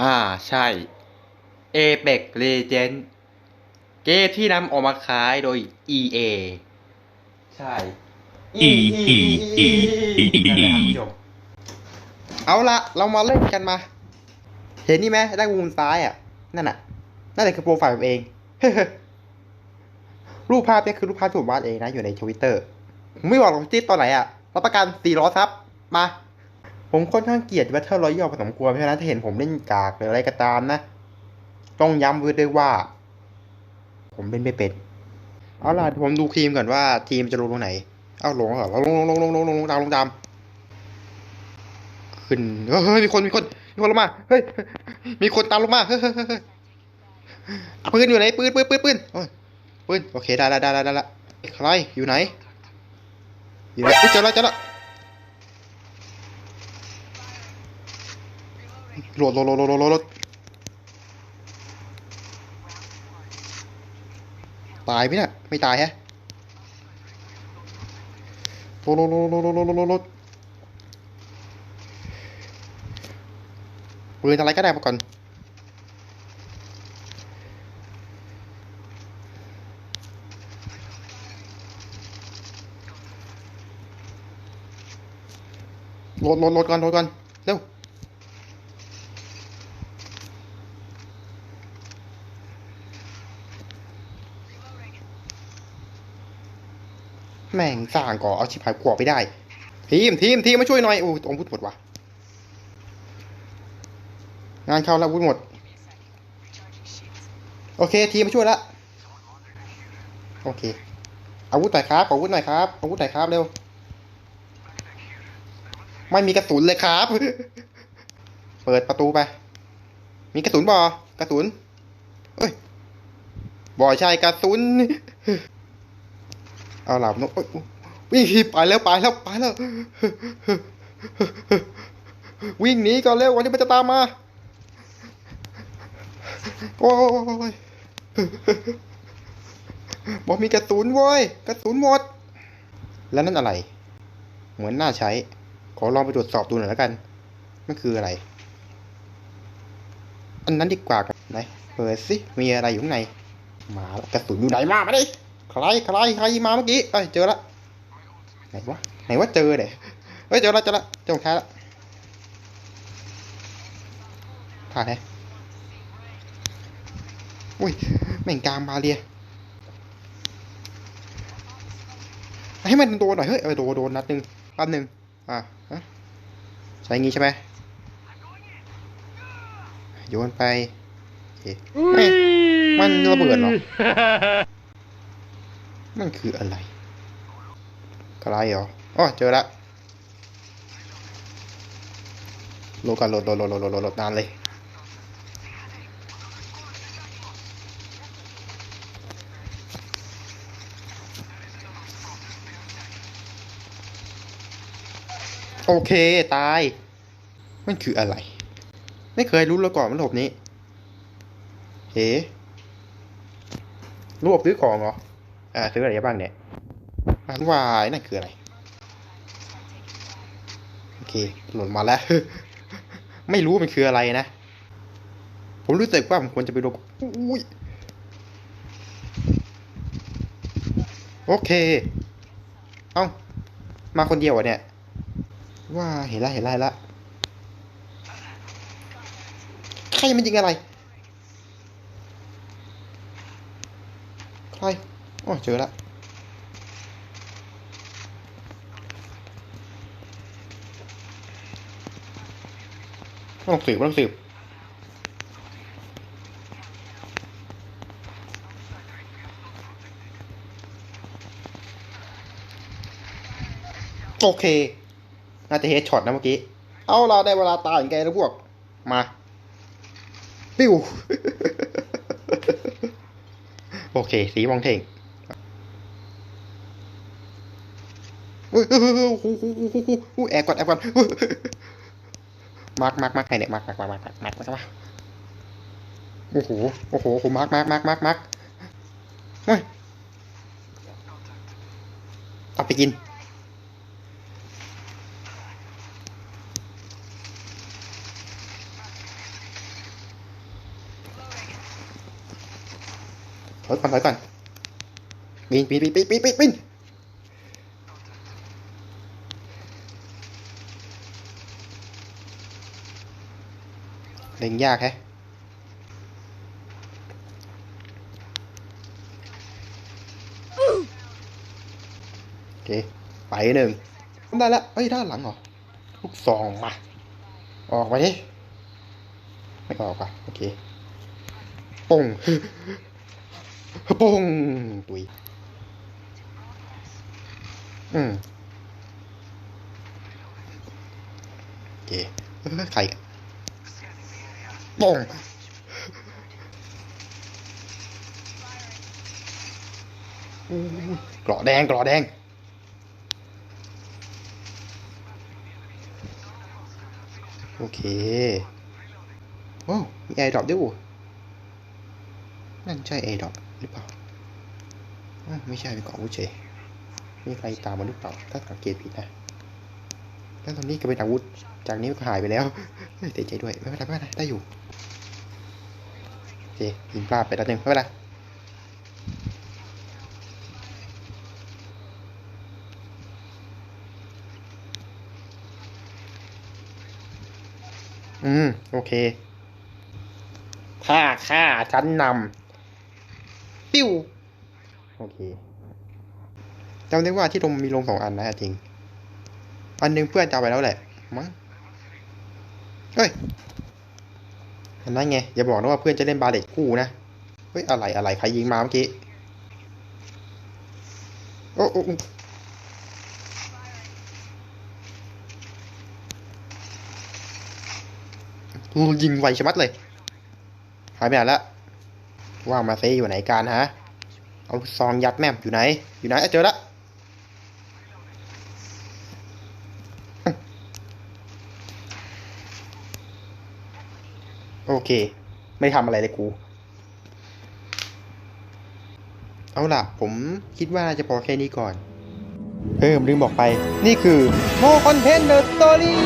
อ่าใช่ Apex Legends เกมที่นำออกมาขายโดย EA ใช่ E E E E นั่นแหละครับ E ผู้ชมเอาละเรามาเล่นกันมา เห็นนี่ไหมด้านมุมซ้ายอะ นั่นน่ะ นั่นแหละคือโปรไฟล์ผมเอง รูปภาพเนี่ยคือรูปภาพที่ผมวาดเองนะ อยู่ในทวิตเตอร์ผมไม่บอกหรอกที่ตอนไหนอะรับประกัน400ซับมา ผมค่อนข้างเกลียด Battle Royale พอสมควรเพราะฉะนั้นถ้าเห็นผมเล่นกากหรืออะไรก็ตามนะ ต้องย้ำไว้ด้วยว่า ผมเล่นไม่เป็นเอาล่ะผมดูทีมก่อนว่าทีมจะลงตรงไหน เอาลงเหรอลงลงลงลงลงลงลงตามลงตามขึ้นเฮ้ยมีคนมีคนมีคนลงมาเฮ้ยมีคนตามลงมาเฮ้ยเฮ้ยเฮ้ยปืนอยู่ไหนปืนปืนปืนปืนโอ้ยปืนโอเคได้แล้ได้ล้ได้ล้วใครอยู่ไหนอยู่ไหนเจอแล้วเจอแล้ว โหลดโหลดโหลดโหลดโหลดตายไหมเนี่ยไม่ตายฮะโหลดโหลดโหลดโหลดโหลดโหลดปืนอะไรก็ได้มาก่อนโหลดโหลดโหลดก่อนโหลดก่อนเร็ว แม่งสร้างก่อเอาชิบหายกลัวไปได้ ทีมทีมทีมมาช่วยหน่อยโอ้องพุทธหมดว่ะงานเข้าแล้วอาวุธหมด โอเคทีมมาช่วยละโอเคอาวุธหน่อยครับขออาวุธหน่อยครับอาวุธหน่อยครับเร็วไม่มีกระสุนเลยครับ เปิดประตูไป มีกระสุนบอ กระสุนเอ้ยบอใช่กระสุน เอาหลับนกวิ่งไปแล้วไปแล้วไปแล้ว วิ่งหนีก่อนเร็ววันนี้มันจะตามมา โอ้ยบอกมีกระสุนว้ยกระสุนหมด แล้วนั่นอะไร เหมือนน่าใช้ ขอลองไปตรวจสอบดูหน่อยแล้วกัน มันคืออะไร อันนั้นดีกว่าไหนเปิดสิมีอะไรอยู่ข้างใน มากระสุนอยู่ไหนมามาดิ ใครใครใครมาเมื่อกี้เอ้ยเจอละไหนวะไหนว่าเจอเด็เฮ้ยเจอละเจอละเจอของแท้ละผ่านแฮะอุ้ยแม่งกลางบาเรียให้มันโดนหน่อยเฮ้ยเออโดนโดนนัดหนึ่งนัดหนึ่งอะฮะใช้งี้ใช่ไหมโยนไปโอเคไม่มันระเบิดเหรอ มันคืออะไรอะไรเหรออ๋อเจอละโลดกันโหลดโหลดโหลดโหลดโหลดลดนานเลยโอเค ตาย มันคืออะไร ไม่เคยรู้แล้วก่อนมันหลบนี้ เฮ้รวบซื้อของเหรอ อ่าซื้ออะไรบ้างเนี่ยร้านวายนั่นคืออะไร โอเคหล่นมาแล้ว ไม่รู้มันคืออะไรนะ ผมรู้สึกว่าผมควรจะไปดูอุ้ยโอเค เอ้า มาคนเดียวอะเนี่ย ว่าเห็นละเห็นละเห็นละใครมันยิงอะไร ใคร โอ๋อเจอละต้องสืบต้องสืบโอเค น่าจะเฮดช็อตนะเมื่อกี้ เอาเราได้เวลาตายอย่างแกแล้วพวก มา ปิ้ว โอเค สีมองเท่ง หูแอบก่อนแอบก่อนมาร์กมาร์กมาร์กไอเนี่ยมาร์กมาร์กมาร์กมาร์กมาร์กมาใช่ปะโอ้โหโอ้โหโอ้โหมาร์กมาร์กมาร์กมาร์กมาร์กเฮ้ยเอาไปกินถอยก่อนถอยก่อนปีนปีนปีนปีนปีนปีน เล็งยากแฮะโอเค ไปหนึ่งได้แล้วเอ้ย ด้านหลังเหรอ ลูกซองมา ออกมาดิ ไม่ออกอะ โอเคป่งป่งตุยอืมโอเคใคร ป่งกราะแดงกราะแดงโอเคโอ้มีแอร์ดรอปด้วยนั่นใช่แอร์ดรอปหรือเปล่าไม่ใช่เป็นกล่องอาวุธเฉยมีใครตามมาหรือเปล่าถ้าสังเกตผิดนะ แล้วตอนนี้ก็เป็นอาวุธ จากนี้ก็หายไปแล้วเฮ้ยเสียใจด้วยไม่เป็นไรไม่เป็นไรได้อยู่โอเคยิงพลาดไปแล้วหนึ่งไม่เป็นไรอืม โอเค ถ้าค่าชั้นนำปิ้ว โอเคจำได้ว่าที่ลงมีลงสองอันนะจริง อันหนึงเพื่อนจะเอาไปแล้วแหละมั้งเฮ้ยอันนั้นไงอย่าบอกนะว่าเพื่อนจะเล่นบาเล็ตคู่นะเฮ้ยอะไรอะไรใครยิงมาเมื่อกี้โอ้โอ้ยิงไวชะมัดเลย หายไปไหนละว่ามาเซอยู่ไหนกันฮะ เอาซองยัดแม่มอยู่ไหน อยู่ไหนเจอละ เค ไม่ทำอะไรเลยกู เอาล่ะ ผมคิดว่าน่าจะพอแค่นี้ก่อน เออลืมบอกไป นี่คือโมคอนเทนเดอร์สตอรี่